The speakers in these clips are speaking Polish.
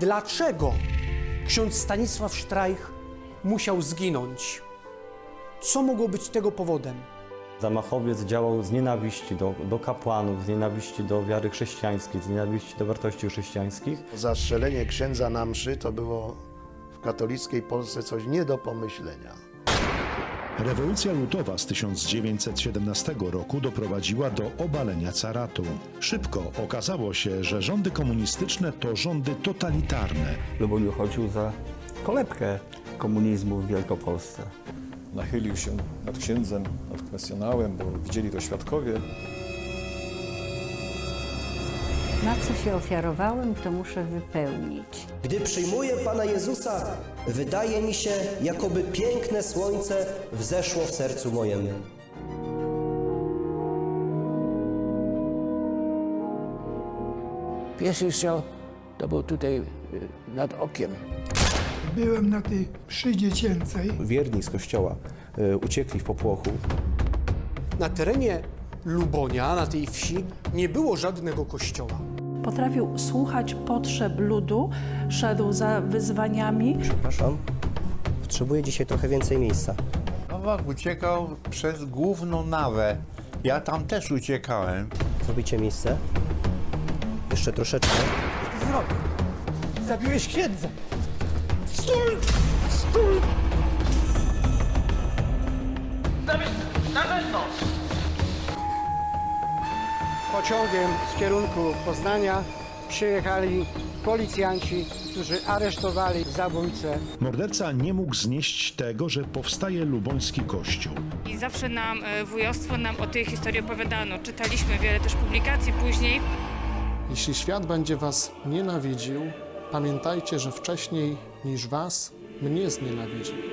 dlaczego ksiądz Stanisław Sztrajch musiał zginąć. Co mogło być tego powodem? Zamachowiec działał z nienawiści do, do kapłanów, z nienawiści do wiary chrześcijańskiej, z nienawiści do wartości chrześcijańskich. Zastrzelenie księdza na mszy to było w katolickiej Polsce coś nie do pomyślenia. Rewolucja lutowa z 1917 roku doprowadziła do obalenia caratu. Szybko okazało się, że rządy komunistyczne to rządy totalitarne. Luboń uchodził za kolebkę komunizmu w Wielkopolsce. nachylił się nad księdzem, nad kwestionałem, bo widzieli to świadkowie. Na co się ofiarowałem, to muszę wypełnić. Gdy przyjmuję Pana Jezusa, wydaje mi się, jakoby piękne słońce wzeszło w sercu mojem. Pierwszy strzał to był tutaj y, nad okiem. Byłem na tej mszy dziecięcej. Wierni z kościoła y, uciekli w popłochu. Na terenie Lubonia, na tej wsi, nie było żadnego kościoła. Potrafił słuchać potrzeb ludu, szedł za wyzwaniami. Przepraszam, potrzebuję dzisiaj trochę więcej miejsca. Nowak uciekał przez główną nawę. Ja tam też uciekałem. Zrobicie miejsce? Jeszcze troszeczkę. Zrobił. Zabiłeś księdza. Pociągiem z kierunku Poznania przyjechali policjanci, którzy aresztowali zabójcę. Morderca nie mógł znieść tego, że powstaje luboński kościół. I zawsze nam, e, wujostwo nam o tej historii opowiadano. Czytaliśmy wiele też publikacji później. Jeśli świat będzie was nienawidził, pamiętajcie, że wcześniej niż was mnie znienawidził.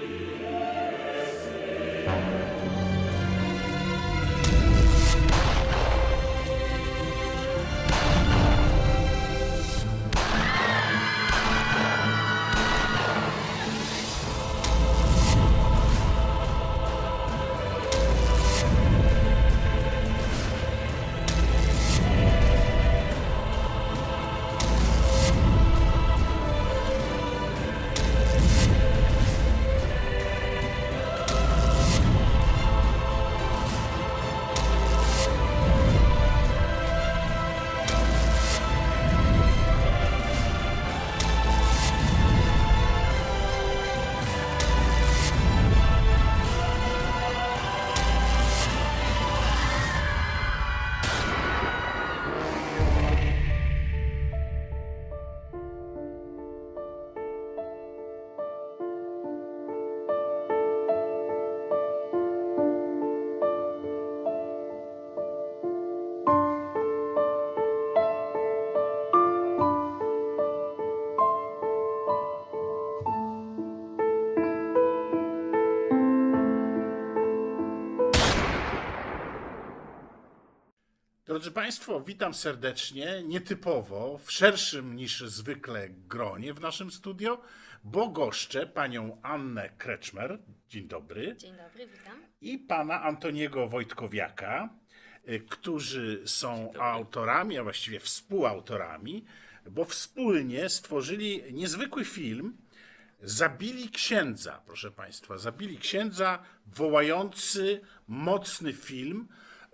Drodzy Państwo, witam serdecznie, nietypowo, w szerszym niż zwykle gronie w naszym studio, bo goszczę panią Annę Kreczmer, dzień dobry, Dzień dobry, witam. i pana Antoniego Wojtkowiaka, y, którzy są autorami, a właściwie współautorami, bo wspólnie stworzyli niezwykły film Zabili księdza, proszę Państwa, zabili księdza, wołający mocny film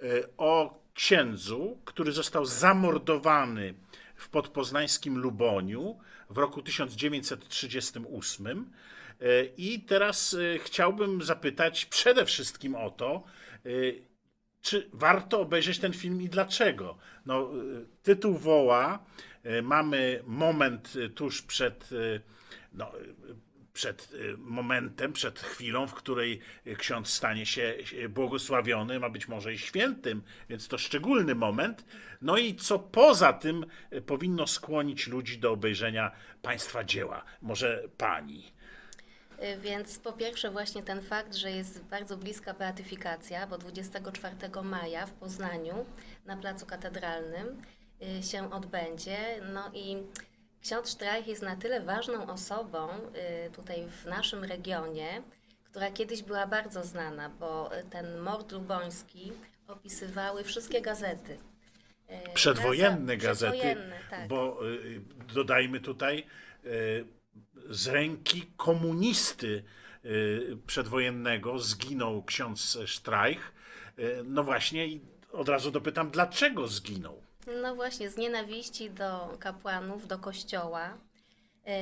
y, o księdzu, który został zamordowany w podpoznańskim Luboniu w roku 1938. Y, I teraz y, chciałbym zapytać przede wszystkim o to, y, czy warto obejrzeć ten film i dlaczego? No, tytuł woła, mamy moment tuż przed, no, przed y, momentem, przed chwilą, w której y, ksiądz stanie się y, błogosławionym, a być może i świętym, więc to szczególny moment. No i co poza tym powinno skłonić ludzi do obejrzenia państwa dzieła? Może pani? Więc po pierwsze właśnie ten fakt, że jest bardzo bliska beatyfikacja, bo 24 maja w Poznaniu na Placu Katedralnym się odbędzie. No i ksiądz Sztrajch jest na tyle ważną osobą y, tutaj w naszym regionie, która kiedyś była bardzo znana, bo y, ten mord luboński opisywały wszystkie gazety. e, Przedwojenne gazet- gazety, przedwojenne, tak. bo y, dodajmy tutaj y, z ręki komunisty y, przedwojennego zginął ksiądz Streich. Y, No właśnie i od razu dopytam, dlaczego zginął? No właśnie, z nienawiści do kapłanów, do kościoła. Yy,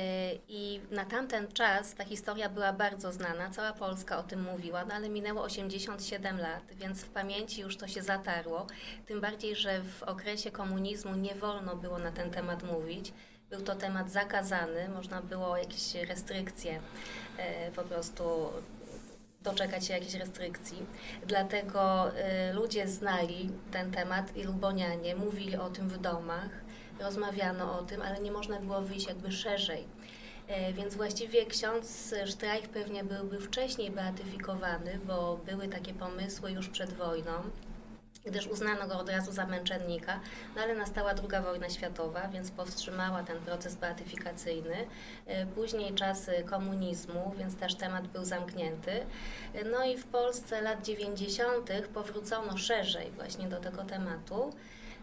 I na tamten czas ta historia była bardzo znana, cała Polska o tym mówiła, no ale minęło 87 lat, więc w pamięci już to się zatarło. Tym bardziej, że w okresie komunizmu nie wolno było na ten temat mówić. Był to temat zakazany, można było jakieś restrykcje yy, po prostu doczekać się jakichś restrykcji. Dlatego y, ludzie znali ten temat i lubonianie, mówili o tym w domach, rozmawiano o tym, ale nie można było wyjść jakby szerzej. E, Więc właściwie ksiądz Streich pewnie byłby wcześniej beatyfikowany, bo były takie pomysły już przed wojną, gdyż uznano go od razu za męczennika, no ale nastała II wojna światowa, więc powstrzymała ten proces beatyfikacyjny. E, Później czasy komunizmu, więc też temat był zamknięty. E, No i w Polsce lat 90. powrócono szerzej właśnie do tego tematu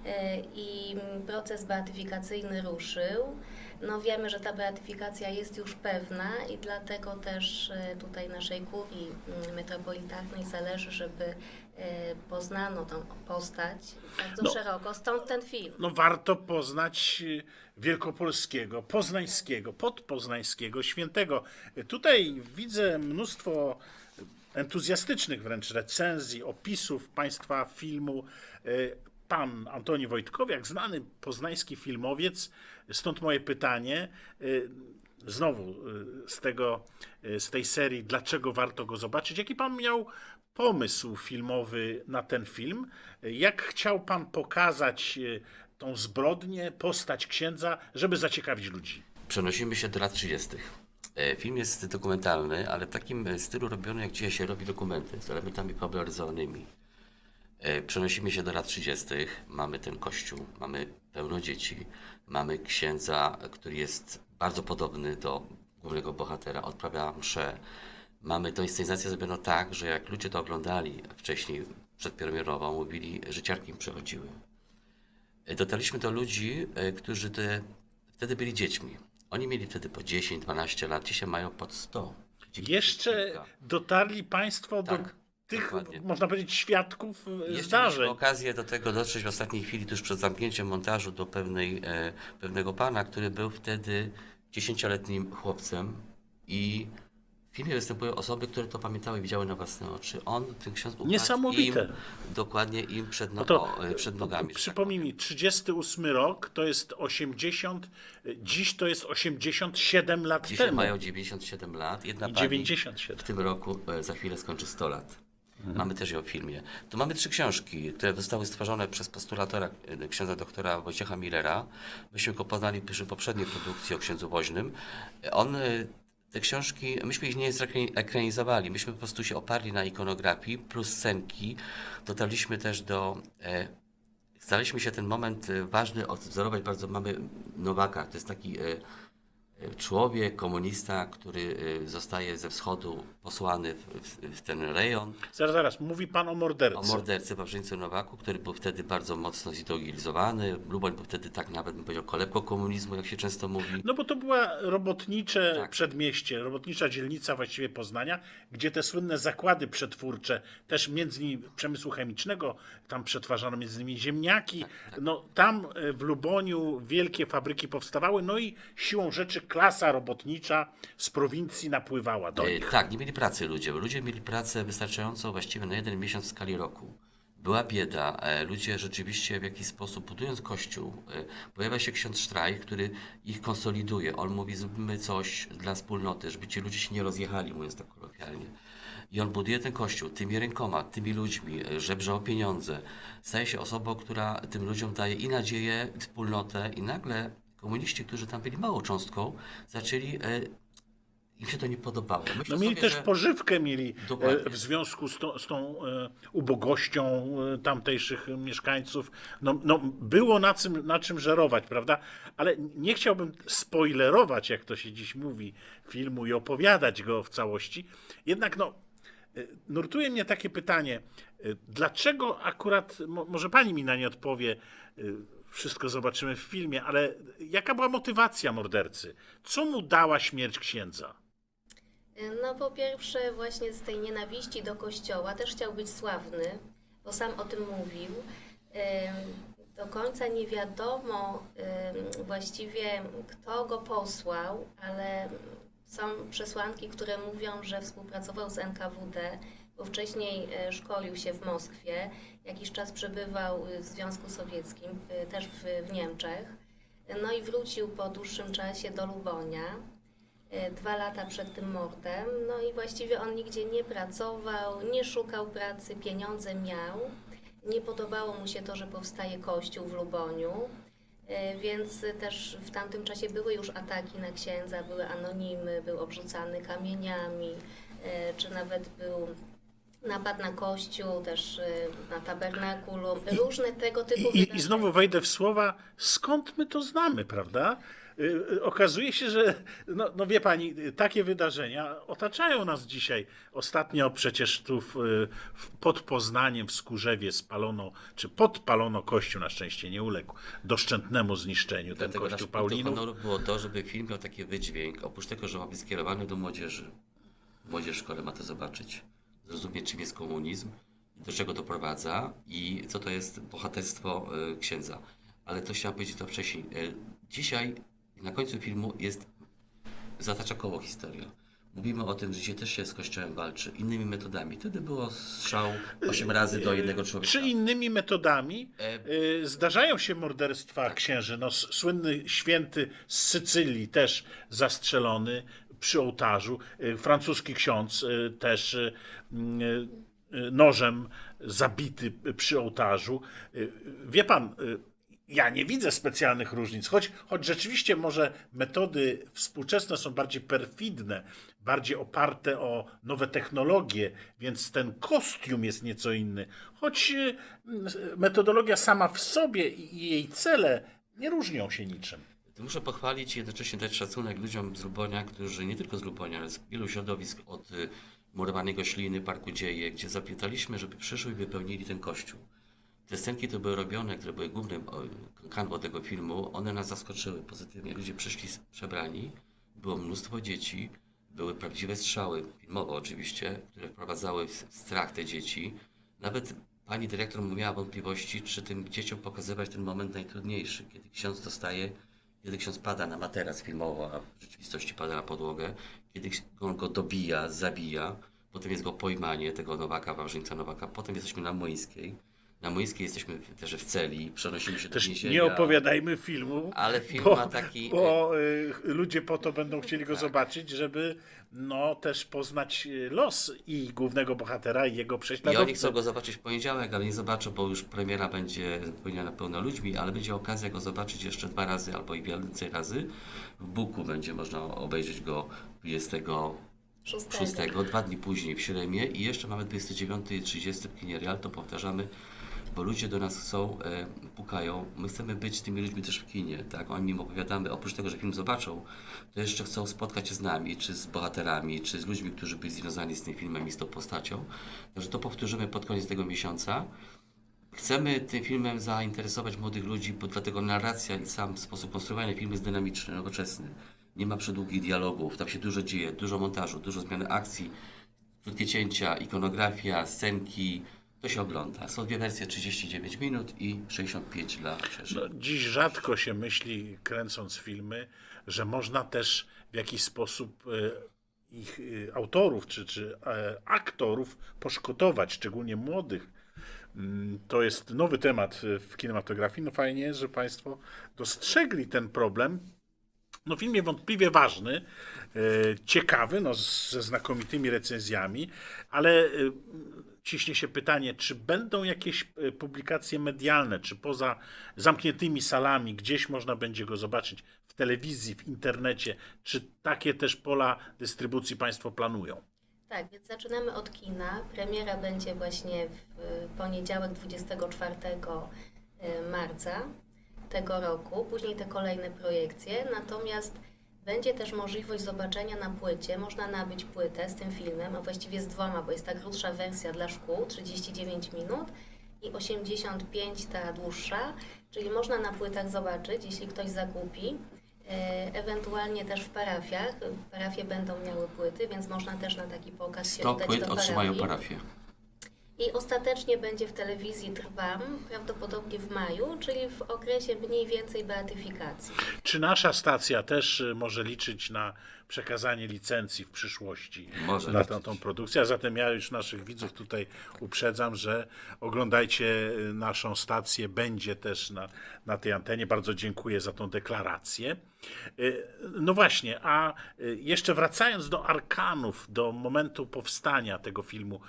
e, i proces beatyfikacyjny ruszył. No wiemy, że ta beatyfikacja jest już pewna i dlatego też e, tutaj naszej kurii mm, metropolitarnej zależy, żeby e, poznano tą postać bardzo No. szeroko, stąd ten film. No warto poznać y, wielkopolskiego, poznańskiego, podpoznańskiego świętego. Y, Tutaj widzę mnóstwo entuzjastycznych wręcz recenzji, opisów państwa filmu. Y, Pan Antoni Wojtkowiak, znany poznański filmowiec, stąd moje pytanie. y, Znowu y, z, tego, y, z tej serii, dlaczego warto go zobaczyć? Jaki pan miał pomysł filmowy na ten film? Jak chciał pan pokazać y, tą zbrodnię, postać księdza, żeby zaciekawić ludzi? Przenosimy się do lat 30. E, Film jest dokumentalny, ale w takim e, stylu robiony, jak dzisiaj się robi dokumenty, z elementami polaryzowanymi. E, Przenosimy się do lat 30. Mamy ten kościół, mamy pełno dzieci, mamy księdza, który jest bardzo podobny do głównego bohatera, odprawia mszę. Mamy tę inscenizację zrobioną tak, że jak ludzie to oglądali wcześniej, przedpremierowo, mówili, że ciarki im przechodziły. E, Dotarliśmy do ludzi, e, którzy te, wtedy byli dziećmi. Oni mieli wtedy po 10-12 lat, dzisiaj mają pod 100. Jeszcze dotarli państwo do tych, można powiedzieć, świadków Jeszcze mieliśmy zdarzeń. okazję do tego dotrzeć w ostatniej chwili, tuż przed zamknięciem montażu, do pewnej, e, pewnego pana, który był wtedy dziesięcioletnim chłopcem i w filmie występują osoby, które to pamiętały i widziały na własne oczy. On, ten ksiądz upadł Niesamowite. im, dokładnie im przed, no, No to- e, przed nogami. że tak Przypomnij mi, 38 rok to jest 80, y, dziś to jest 87 lat Dzisiaj temu. mają 97 lat. Jedna I pani 97. w tym roku e, za chwilę skończy 100 lat. Mamy też ją w filmie. Tu mamy trzy książki, które zostały stworzone przez postulatora e, księdza doktora Wojciecha Millera. Myśmy go poznali przy poprzedniej produkcji o księdzu Woźnym. On, te książki, myśmy ich nie zekranizowali, myśmy po prostu się oparli na ikonografii plus scenki. Dotarliśmy też do e, Staraliśmy się ten moment e, ważny odwzorować bardzo. Mamy Nowaka, to jest taki e, e, człowiek, komunista, który e, zostaje ze wschodu posłany w, w, w ten rejon. Zaraz, zaraz, mówi pan o mordercy. O mordercy Wawrzyńcu Nowaku, który był wtedy bardzo mocno zideologizowany. Luboń był wtedy tak nawet bym powiedział kolebką komunizmu, jak się często mówi. No bo to była robotnicze Tak. przedmieście, robotnicza dzielnica właściwie Poznania, gdzie te słynne zakłady przetwórcze, też między innymi przemysłu chemicznego, tam przetwarzano między innymi ziemniaki, Tak, no tam e, w Luboniu wielkie fabryki powstawały, no i siłą rzeczy klasa robotnicza z prowincji napływała do E, nich. tak, nie mieli pracy ludzie. Ludzie mieli pracę wystarczającą właściwie na jeden miesiąc w skali roku. Była bieda. E, Ludzie rzeczywiście w jakiś sposób, budując kościół, e, pojawia się ksiądz Sztraj, który ich konsoliduje. On mówi, zróbmy coś dla wspólnoty, żeby ci ludzie się nie rozjechali, mówiąc tak kolokwialnie. I on buduje ten kościół tymi rękoma, tymi ludźmi, e, żebrze o pieniądze. Staje się osobą, która tym ludziom daje i nadzieję, i wspólnotę, i nagle komuniści, którzy tam byli małą cząstką, zaczęli im się to nie podobało. Myślę No mieli sobie, też że- pożywkę mieli e, Dokładnie. w związku z, tą- z tą e, ubogością e, tamtejszych mieszkańców. No, no, było na czym, na czym żerować, prawda? Ale nie chciałbym spoilerować, jak to się dziś mówi, filmu i opowiadać go w całości. Jednak no, Nurtuje mnie takie pytanie, dlaczego akurat, mo- może pani mi na nie odpowie, wszystko zobaczymy w filmie, ale jaka była motywacja mordercy? Co mu dała śmierć księdza? No po pierwsze właśnie z tej nienawiści do kościoła też chciał być sławny, bo sam o tym mówił. Do końca nie wiadomo właściwie kto go posłał, ale są przesłanki, które mówią, że współpracował z NKWD, bo wcześniej e, szkolił się w Moskwie, jakiś czas przebywał w Związku Sowieckim, y, też w, w Niemczech. No i wrócił po dłuższym czasie do Lubonia e, dwa lata przed tym mordem. No i właściwie on nigdzie nie pracował, nie szukał pracy, pieniądze miał. Nie podobało mu się to, że powstaje kościół w Luboniu, e, więc też w tamtym czasie były już ataki na księdza, były anonimy, był obrzucany kamieniami, e, czy nawet był napad na kościół, też e, na tabernakulum, różne tego typu I, i. I znowu wejdę w słowa, skąd my to znamy, prawda? Y, y, Okazuje się, że, no, no wie pani, y, takie wydarzenia otaczają nas dzisiaj. Ostatnio przecież tu w, y, w, pod Poznaniem w Skórzewie spalono, czy podpalono kościół, na szczęście nie uległ doszczętnemu zniszczeniu, ten Dlatego kościół naszym punktem Paulinów. honoru było to, żeby film miał taki wydźwięk, oprócz tego, że ma być skierowany do młodzieży. Młodzież w szkole ma to zobaczyć, zrozumieć czym jest komunizm, do czego doprowadza i co to jest bohaterstwo e, księdza. Ale to chciałem powiedzieć to wcześniej. E, na końcu filmu jest zatacza koło historia. Mówimy o tym, że dzisiaj też się z Kościołem walczy innymi metodami. Wtedy było strzał 8 razy do jednego człowieka. Czy innymi metodami y, zdarzają się morderstwa księży? No, słynny święty z Sycylii też zastrzelony przy ołtarzu. Y, francuski ksiądz y, też nożem zabity przy ołtarzu. Wie pan, ja nie widzę specjalnych różnic, choć, choć rzeczywiście może metody współczesne są bardziej perfidne, bardziej oparte o nowe technologie, więc ten kostium jest nieco inny. Choć y, metodologia sama w sobie i jej cele nie różnią się niczym. Muszę pochwalić i jednocześnie dać szacunek ludziom z Lubonia, którzy nie tylko z Lubonia, ale z wielu środowisk od y, murowanego śliny, Parku Dzieje, gdzie zapytaliśmy, żeby przyszły i wypełnili ten kościół. Te scenki, które były robione, które były głównym kanwą tego filmu, one nas zaskoczyły pozytywnie. Ludzie przyszli przebrani, było mnóstwo dzieci, były prawdziwe strzały, filmowe oczywiście, które wprowadzały w strach te dzieci. Nawet pani dyrektor miała wątpliwości, czy tym dzieciom pokazywać ten moment najtrudniejszy, kiedy ksiądz dostaje, kiedy ksiądz pada na materac filmowo, a w rzeczywistości pada na podłogę, kiedy on go dobija, zabija, potem jest go pojmanie tego Nowaka, Wawrzyńca Nowaka, potem jesteśmy na Młyńskiej. Na Młyńskiej jesteśmy też w celi, przenosimy się Też do więzienia. nie opowiadajmy filmu, Ale film bo, ma taki- Bo y, ludzie po to będą chcieli go zobaczyć, żeby no, też poznać y, los i głównego bohatera, i jego I prześladowcę. oni chcą go zobaczyć w poniedziałek, ale nie zobaczą, bo już premiera będzie wypełniona pełna ludźmi, ale będzie okazja go zobaczyć jeszcze dwa razy albo i więcej razy. W Buku będzie można obejrzeć go 26, Szóstego. dwa dni później w Śremie i jeszcze mamy 29 i 30 w kinie Real, to powtarzamy, bo ludzie do nas chcą, e, pukają. My chcemy być tymi ludźmi też w kinie, tak? Oni im opowiadamy, oprócz tego, że film zobaczą, to jeszcze chcą spotkać się z nami, czy z bohaterami, czy z ludźmi, którzy byli związani z tym filmem i z tą postacią. Także to powtórzymy pod koniec tego miesiąca. Chcemy tym filmem zainteresować młodych ludzi, bo dlatego narracja i sam sposób konstruowania filmu jest dynamiczny, nowoczesny. Nie ma przedługich dialogów, tam się dużo dzieje, dużo montażu, dużo zmiany akcji, krótkie cięcia, ikonografia, scenki. To się ogląda. Są dwie wersje, 39 minut i 65 dla szerzej. No, dziś rzadko się myśli, kręcąc filmy, że można też w jakiś sposób e, ich e, autorów czy, czy e, aktorów poszkodować, szczególnie młodych. Mm, To jest nowy temat w kinematografii. No fajnie że Państwo dostrzegli ten problem. No film niewątpliwie ważny, ciekawy, no, ze znakomitymi recenzjami, ale ciśnie się pytanie, czy będą jakieś e, publikacje medialne, czy poza zamkniętymi salami, gdzieś można będzie go zobaczyć w telewizji, w internecie, czy takie też pola dystrybucji Państwo planują? Tak, więc zaczynamy od kina. Premiera będzie właśnie w poniedziałek 24 y, marca tego roku, później te kolejne projekcje. Natomiast Będzie też możliwość zobaczenia na płycie. Można nabyć płytę z tym filmem, a właściwie z dwoma, bo jest ta krótsza wersja dla szkół, 39 minut i 85 ta dłuższa, czyli można na płytach zobaczyć, jeśli ktoś zakupi. E, Ewentualnie też w parafiach. Parafie będą miały płyty, więc można też na taki pokaz się 100 udać płyt do otrzymają parafie. I ostatecznie będzie w telewizji Trwam, prawdopodobnie w maju, czyli w okresie mniej więcej beatyfikacji. Czy nasza stacja też y, może liczyć na przekazanie licencji w przyszłości Może na tę tą produkcję? A zatem ja już naszych widzów tutaj uprzedzam, że oglądajcie y, naszą stację, będzie też na, na tej antenie. Bardzo dziękuję za tą deklarację. Y, No właśnie, a y, jeszcze wracając do arkanów, do momentu powstania tego filmu,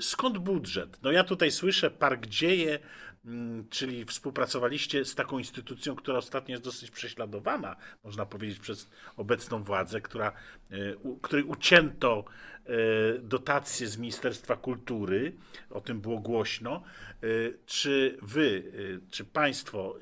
skąd budżet? No ja tutaj słyszę Park Dzieje, czyli współpracowaliście z taką instytucją, która ostatnio jest dosyć prześladowana, można powiedzieć, przez obecną władzę, która, u, której ucięto y, dotacje z Ministerstwa Kultury, o tym było głośno. Y, Czy wy, czy państwo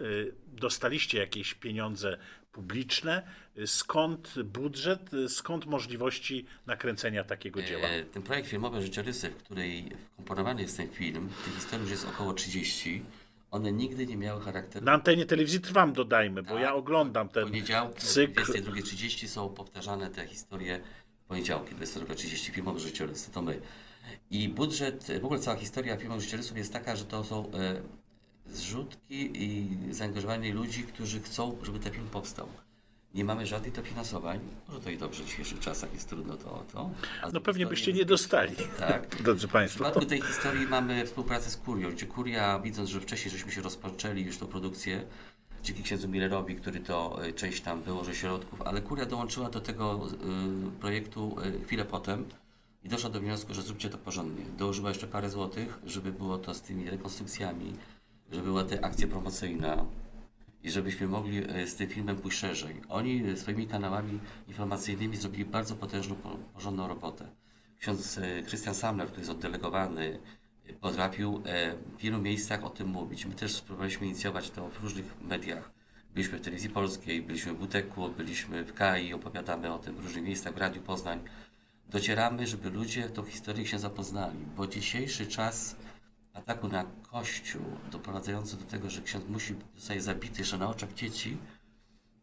dostaliście jakieś pieniądze publiczne? Y, Skąd budżet, y, skąd możliwości nakręcenia takiego dzieła? E, Ten projekt filmowy Życiorysy, w której wkomponowany jest ten film, tych historii już jest około 30. One nigdy nie miały charakteru. Na antenie telewizji Trwam dodajmy, bo ja oglądam ten Poniedziałki cykl. 22.30 są powtarzane te historie poniedziałki 22.30 filmowe życiorysy, to my. I budżet, w ogóle cała historia filmowych życiorysów jest taka, że to są e, zrzutki i zaangażowanie ludzi, którzy chcą, żeby ten film powstał. Nie mamy żadnych dofinansowań. Może to i dobrze w dzisiejszych czasach jest trudno to o to. No pewnie byście nie dostali. Tak. Drodzy W Państwo. przypadku tej historii mamy współpracę z Kurią, gdzie Kuria, widząc, że wcześniej żeśmy się rozpoczęli już tą produkcję, dzięki księdzu Millerowi, który to y, część tam wyłożył środków, ale Kuria dołączyła do tego y, projektu y, chwilę potem i doszła do wniosku, że zróbcie to porządnie. Dołożyła jeszcze parę złotych, żeby było to z tymi rekonstrukcjami, żeby była ta akcja promocyjna i żebyśmy mogli e, z tym filmem pójść szerzej. Oni e, swoimi kanałami informacyjnymi zrobili bardzo potężną, po- porządną robotę. Ksiądz e, Krystian Samler, który jest oddelegowany, e, potrafił e, w wielu miejscach o tym mówić. My też spróbowaliśmy inicjować to w różnych mediach. Byliśmy w Telewizji Polskiej, byliśmy w WTK, byliśmy w KAI, opowiadamy o tym w różnych miejscach, w Radiu Poznań. Docieramy, żeby ludzie tą historię się zapoznali, bo dzisiejszy czas ataku na Kościół, doprowadzający do tego, że ksiądz musi zostaje zabity jeszcze na oczach dzieci,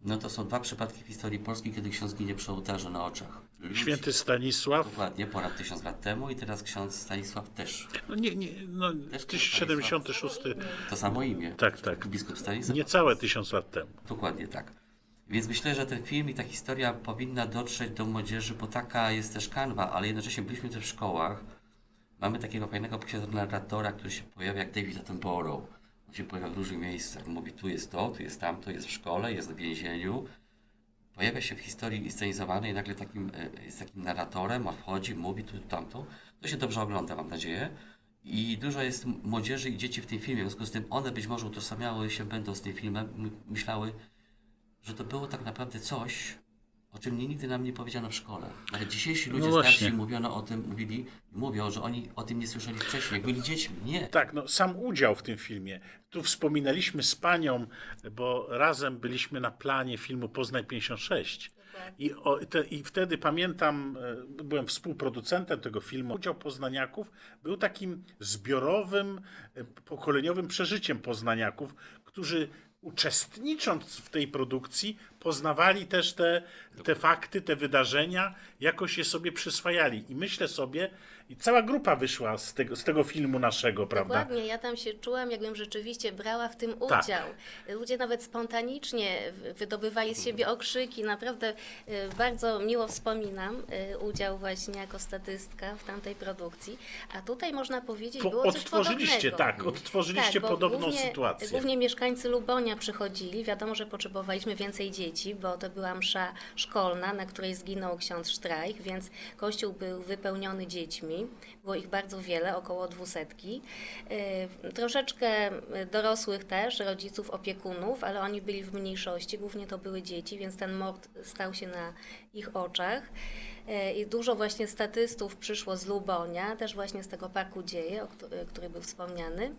no to są dwa przypadki w historii Polski, kiedy ksiądz ginie przy ołtarzu na oczach. ludzi. Święty Stanisław. Dokładnie, ponad tysiąc lat temu i teraz ksiądz Stanisław też. No nie, nie, no, 76. To samo imię. Tak, tak. Biskup Stanisław. Niecałe tysiąc lat temu. Dokładnie tak. Więc myślę, że ten film i ta historia powinna dotrzeć do młodzieży, bo taka jest też kanwa, ale jednocześnie byliśmy też w szkołach. Mamy takiego fajnego narratora, który się pojawia jak David Attenborough. On się pojawia w różnych miejscach. Mówi, tu jest to, tu jest tamto, jest w szkole, jest w więzieniu. Pojawia się w historii inscenizowanej i nagle takim, e, jest takim narratorem, a wchodzi, mówi tu, tamto. To się dobrze ogląda, mam nadzieję. I dużo jest młodzieży i dzieci w tym filmie, w związku z tym one być może utożsamiały się, będą z tym filmem, my- myślały, że to było tak naprawdę coś, o czym nigdy nam nie powiedziano w szkole. Nawet dzisiejsi ludzie No starsi mówiono o tym, mówili, mówią, że oni o tym nie słyszeli wcześniej, jak byli dziećmi. Nie. Tak, no sam udział w tym filmie. Tu wspominaliśmy z panią, bo razem byliśmy na planie filmu Poznań 56. I, o, te, I wtedy pamiętam, e, byłem współproducentem tego filmu. Udział poznaniaków był takim zbiorowym, e, pokoleniowym przeżyciem poznaniaków, którzy uczestnicząc w tej produkcji, poznawali też te, te fakty, te wydarzenia, jakoś je sobie przyswajali. I myślę sobie, i cała grupa wyszła z tego, z tego filmu naszego, prawda? Dokładnie, ja tam się czułam, jakbym rzeczywiście brała w tym Tak. udział. Ludzie nawet spontanicznie wydobywali z siebie okrzyki. Naprawdę e, bardzo miło wspominam e, udział właśnie jako statystka w tamtej produkcji. A tutaj można powiedzieć, Po- było coś odtworzyliście, podobnego. tak, odtworzyliście bo podobną głównie, sytuację. Głównie mieszkańcy Lubonia przychodzili. Wiadomo, że potrzebowaliśmy więcej dzieci, bo to była msza szkolna, na której zginął ksiądz Sztrajch, więc kościół był wypełniony dziećmi. Było ich bardzo wiele, około dwusetki. Yy, Troszeczkę dorosłych też, rodziców, opiekunów, ale oni byli w mniejszości. Głównie to były dzieci, więc ten mord stał się na ich oczach. Yy, I dużo właśnie statystów przyszło z Lubonia, też właśnie z tego Parku Dzieje, który był wspomniany.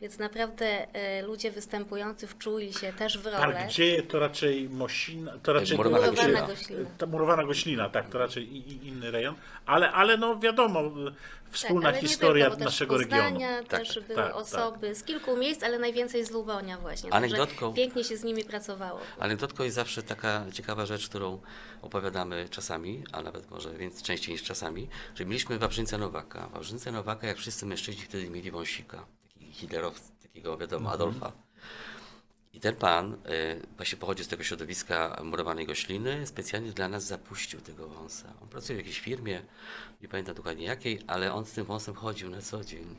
Więc naprawdę ludzie występujący wczuli się też w rolę. Park Dzieje to raczej Goślina, to raczej Murowana Murowana Goślina. Goślina. To murowana goślina, tak, to raczej inny rejon, ale, ale no wiadomo, wspólna tak, historia tylko, naszego regionu. Poznania Tak, też tak, były tak, osoby z kilku miejsc, ale najwięcej z Lubonia właśnie. Anegdotką- pięknie się z nimi pracowało. Anegdotką jest zawsze taka ciekawa rzecz, którą opowiadamy czasami, a nawet może więc częściej niż czasami, że mieliśmy Wawrzynca Nowaka. Wawrzynca Nowaka, jak wszyscy mężczyźni wtedy mieli wąsika, taki hitlerowca, takiego wiadomo, Adolfa. I ten pan, y, właśnie pochodzi z tego środowiska murowanej gośliny, specjalnie dla nas zapuścił tego wąsa. On pracuje w jakiejś firmie, nie pamiętam dokładnie jakiej, ale on z tym wąsem chodził na co dzień.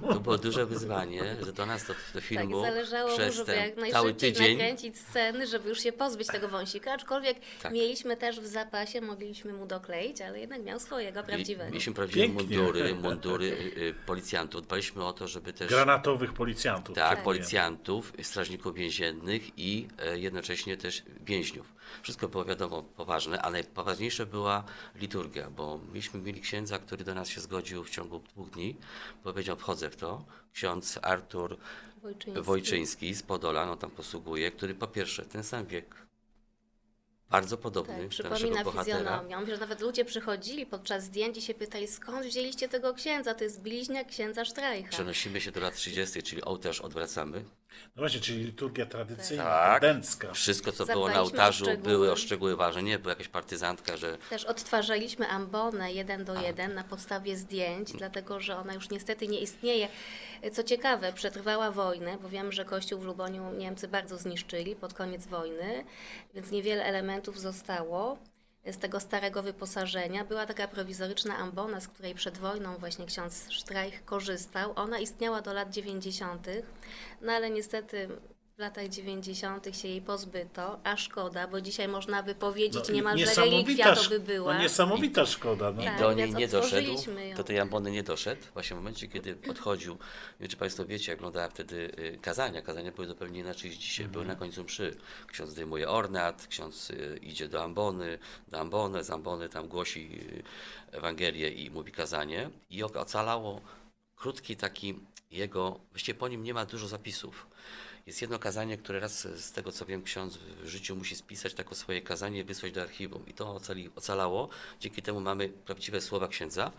To było duże wyzwanie, że do nas, do, do filmu, Tak, zależało mu, przez żeby ten jak cały najszybciej tydzień, nakręcić sceny, żeby już się pozbyć tego wąsika, aczkolwiek Tak. mieliśmy też w zapasie, mogliśmy mu dokleić, ale jednak miał swojego prawdziwego. Mieliśmy prawdziwe Pięknie. mundury, mundury y, y, policjantów. Dbaliśmy o to, żeby też Granatowych policjantów. tak, przypomnę. policjantów, strażników więziennych i e, jednocześnie też więźniów. Wszystko było wiadomo poważne, a najpoważniejsza była liturgia, bo myśmy mieli księdza, który do nas się zgodził w ciągu dwóch dni. Powiedział, wchodzę w to. Ksiądz Artur Wojczyński. Wojczyński z Podola, no tam posługuje, który po pierwsze ten sam wiek, bardzo podobny Tak, do naszego przypomina bohatera. fizjonomią. Że nawet ludzie przychodzili podczas zdjęć i się pytali, skąd wzięliście tego księdza? To jest bliźniak księdza Sztrajcha. Przenosimy się do lat 30., czyli ołtarz odwracamy. No właśnie, czyli liturgia tradycyjna, Tak. kadencka. Wszystko, co było na Zadbaliśmy o ołtarzu, szczegóły. były o szczegóły ważne. Nie była jakaś partyzantka, że Też odtwarzaliśmy ambonę jeden do jeden na podstawie zdjęć, dlatego że ona już niestety nie istnieje. Co ciekawe, przetrwała wojnę, bo wiem, że kościół w Luboniu Niemcy bardzo zniszczyli pod koniec wojny, więc niewiele elementów zostało z tego starego wyposażenia. Była taka prowizoryczna ambona, z której przed wojną właśnie ksiądz Sztrajch korzystał. Ona istniała do lat 90., no ale niestety w latach 90. się jej pozbyto, a szkoda, bo dzisiaj można by powiedzieć, No, niemalże niesamowita relikwia to sz- by była. No niesamowita szkoda. No. i Tak, do niej więc nie doszedł, otworzyliśmy ją. do tej ambony nie doszedł. Właśnie w momencie, kiedy odchodził, nie wiem, czy Państwo wiecie, jak wyglądała wtedy y, kazania. Kazania były zupełnie inaczej niż dzisiaj. Były na końcu mszy. Ksiądz zdejmuje ornat, ksiądz y, idzie do ambony, do ambony, z ambony tam głosi y, Ewangelię i mówi kazanie. I ok- ocalało krótki taki jego, właściwie po nim nie ma dużo zapisów. Jest jedno kazanie, które raz z tego co wiem ksiądz w życiu musi spisać tako swoje kazanie wysłać do archiwum. I to ocali, ocalało. Dzięki temu mamy prawdziwe słowa księdza.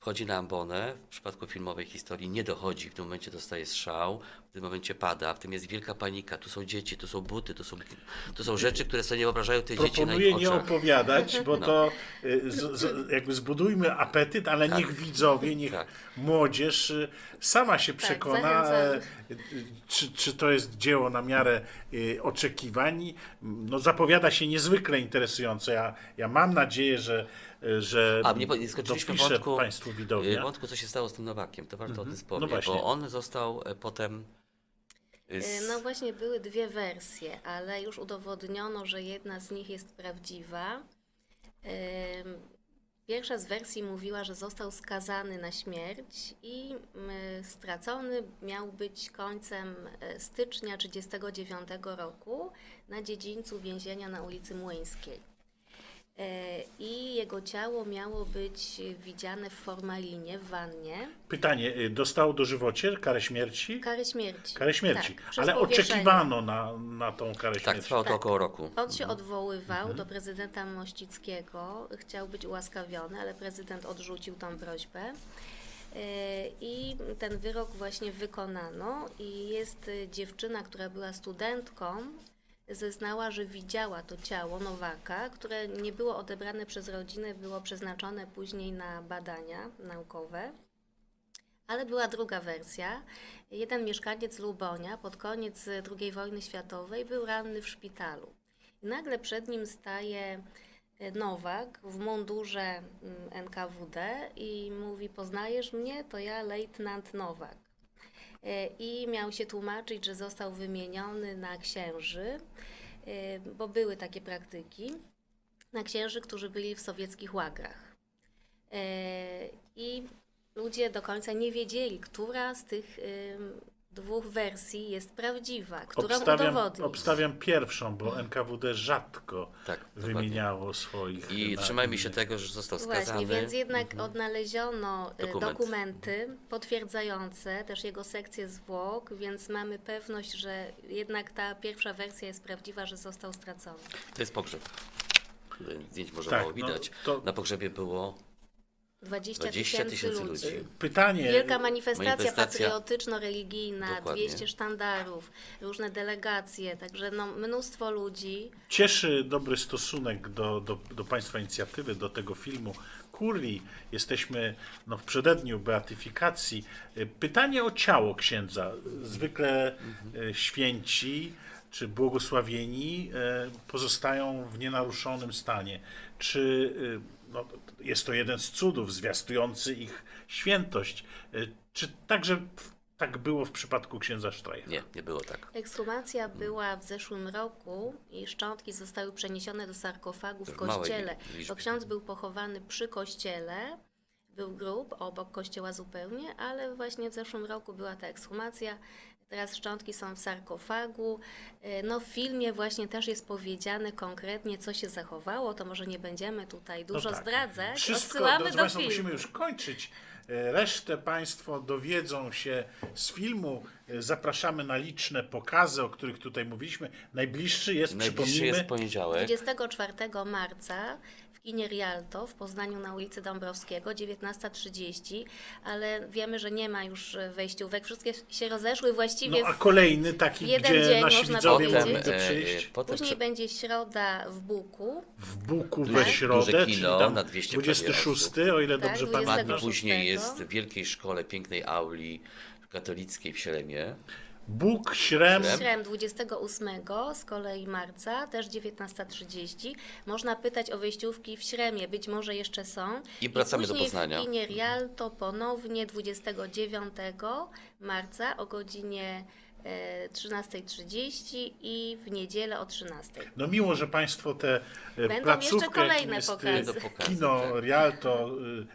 Wchodzi na ambonę, w przypadku filmowej historii nie dochodzi, w tym momencie dostaje strzał, tym momencie pada, w tym jest wielka panika, tu są dzieci, tu są buty, tu są, tu są rzeczy, które sobie nie wyobrażają tej dzieci na Proponuję ich nie opowiadać, bo No. to y, z, z, jakby zbudujmy apetyt, ale Tak. niech widzowie, niech młodzież y, sama się przekona, zachęcamy. e, y, czy, czy to jest dzieło na miarę oczekiwań. No, zapowiada się niezwykle interesująco. Ja, ja mam nadzieję, że, że A mnie skończyliśmy wątku, Państwu widownia. wątku, co się stało z tym Nowakiem. To warto o tym No wspomnieć, właśnie. bo on został e, potem z- No właśnie były dwie wersje, ale już udowodniono, że jedna z nich jest prawdziwa. Pierwsza z wersji mówiła, że został skazany na śmierć i y, stracony miał być końcem y, stycznia 1939 roku na dziedzińcu więzienia na ulicy Młyńskiej. Y, I jego ciało miało być widziane w formalinie, w wannie. Pytanie, y, dostał dożywocie karę śmierci? Karę śmierci. Karę śmierci, Tak, ale oczekiwano na, na tą karę Tak, śmierci. trwało to około roku. On się Mhm. odwoływał Mhm. do prezydenta Mościckiego, chciał być ułaskawiony, ale prezydent odrzucił tą prośbę. Yy, I ten wyrok właśnie wykonano i jest y, dziewczyna, która była studentką, zeznała, że widziała to ciało Nowaka, które nie było odebrane przez rodzinę, było przeznaczone później na badania naukowe. Ale była druga wersja. Jeden mieszkaniec Lubonia pod koniec II wojny światowej był ranny w szpitalu. I nagle przed nim staje e, Nowak w mundurze mm, NKWD i mówi: Poznajesz mnie? To ja, lejtnant Nowak. E, I miał się tłumaczyć, że został wymieniony na księży, e, bo były takie praktyki, na księży, którzy byli w sowieckich łagrach. E, I ludzie do końca nie wiedzieli, która z tych dwóch wersji jest prawdziwa, którą Obstawiam, udowodni. obstawiam pierwszą, bo NKWD rzadko Tak, dokładnie. wymieniało swoich. I na trzymajmy się tego, że został skazany. Właśnie, więc jednak odnaleziono y, Dokumenty. dokumenty potwierdzające też jego sekcję zwłok, więc mamy pewność, że jednak ta pierwsza wersja jest prawdziwa, że został stracony. To jest pogrzeb. Zdjęć może Tak, mało no, widać. to- Na pogrzebie było 20, 20 tysięcy ludzi. ludzi. Pytanie. Wielka manifestacja, Manifestacja. patriotyczno-religijna, Dokładnie. 200 sztandarów, różne delegacje, także no, mnóstwo ludzi. Cieszy dobry stosunek do, do, do Państwa inicjatywy, do tego filmu Kurii. Jesteśmy no, w przededniu beatyfikacji. Pytanie o ciało księdza. Zwykle y, święci czy błogosławieni y, pozostają w nienaruszonym stanie. Czy y, no, jest to jeden z cudów zwiastujący ich świętość? Y, Czy także tak było w przypadku księdza Sztrajcha? Nie, nie było tak. Ekshumacja była w zeszłym roku i szczątki zostały przeniesione do sarkofagu w kościele. Bo ksiądz był pochowany przy kościele, był grób obok kościoła zupełnie, ale właśnie w zeszłym roku była ta ekshumacja. Teraz szczątki są w sarkofagu. E, No w filmie właśnie też jest powiedziane konkretnie, co się zachowało. To może nie będziemy tutaj dużo No tak. zdradzać. Wszystko, Odsyłamy do filmu. musimy już kończyć. E, Resztę Państwo dowiedzą się z filmu. E, Zapraszamy na liczne pokazy, o których tutaj mówiliśmy. Najbliższy jest, Najbliższy przypomnijmy, jest poniedziałek. 24 marca w kinie Rialto w Poznaniu na ulicy Dąbrowskiego, 19.30, ale wiemy, że nie ma już wejściówek. Wszystkie się rozeszły właściwie no, a kolejny taki, w jeden gdzie dzień, nasi można widzowie powiedzieć. mogą e, przyjść. potem Później przy- będzie środa w Buku. W Buku duże- we duże środę, czyli kino tam na 200 26, prawie o ile Tak, dobrze 26. Dwa pamiętam. później jest w Wielkiej Szkole Pięknej Auli Katolickiej w Śremie. Bóg, Śrem, Śrem. Śrem 28 z kolei marca, też 19.30. Można pytać o wejściówki w Śremie, być może jeszcze są. I wracamy do później Poznania. w kinie Rialto ponownie 29 marca o godzinie e, 13.30 i w niedzielę o 13.00. No miło, że Państwo te e, Będą placówkę, jeszcze kolejne e, pokazy. Kino tak. Rialto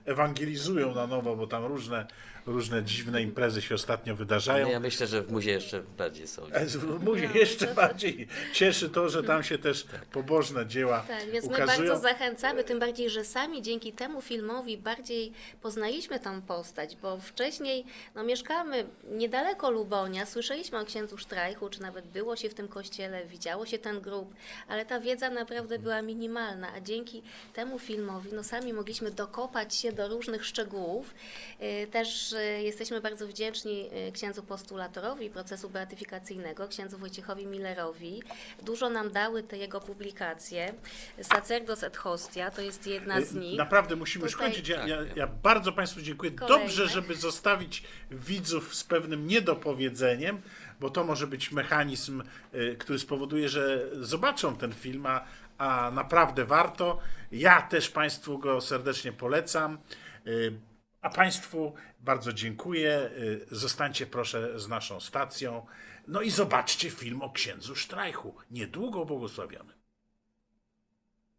e, ewangelizują na nowo, bo tam różne, różne dziwne imprezy się ostatnio wydarzają. No ja myślę, że w muzie jeszcze bardziej są. E, w Muzie jeszcze bardziej cieszy to, że tam się też pobożne dzieła Tak, więc my ukazują. bardzo zachęcamy, tym bardziej, że sami dzięki temu filmowi bardziej poznaliśmy tą postać, bo wcześniej no, mieszkamy niedaleko Lubonia, słyszeliśmy o księdzu Sztrajchu, czy nawet było się w tym kościele, widziało się ten grób, ale ta wiedza naprawdę była minimalna, a dzięki temu filmowi no, sami mogliśmy dokopać się do różnych szczegółów. E, Też jesteśmy bardzo wdzięczni e, księdzu postulatorowi procesu beatyfikacyjnego, księdzu Wojciechowi Millerowi. Dużo nam dały te jego publikacje. Sacerdos et Hostia to jest jedna z nich. Naprawdę musimy Tutaj- kończyć. Ja, Tak, ja, ja bardzo Państwu dziękuję. Kolejne. Dobrze, żeby zostawić widzów z pewnym niedopowiedzeniem, bo to może być mechanizm, y, który spowoduje, że zobaczą ten film, a, a naprawdę warto. Ja też Państwu go serdecznie polecam. Y, A Państwu bardzo dziękuję. Y, Zostańcie proszę z naszą stacją. No i zobaczcie film o księdzu Sztrajchu. Niedługo błogosławiony.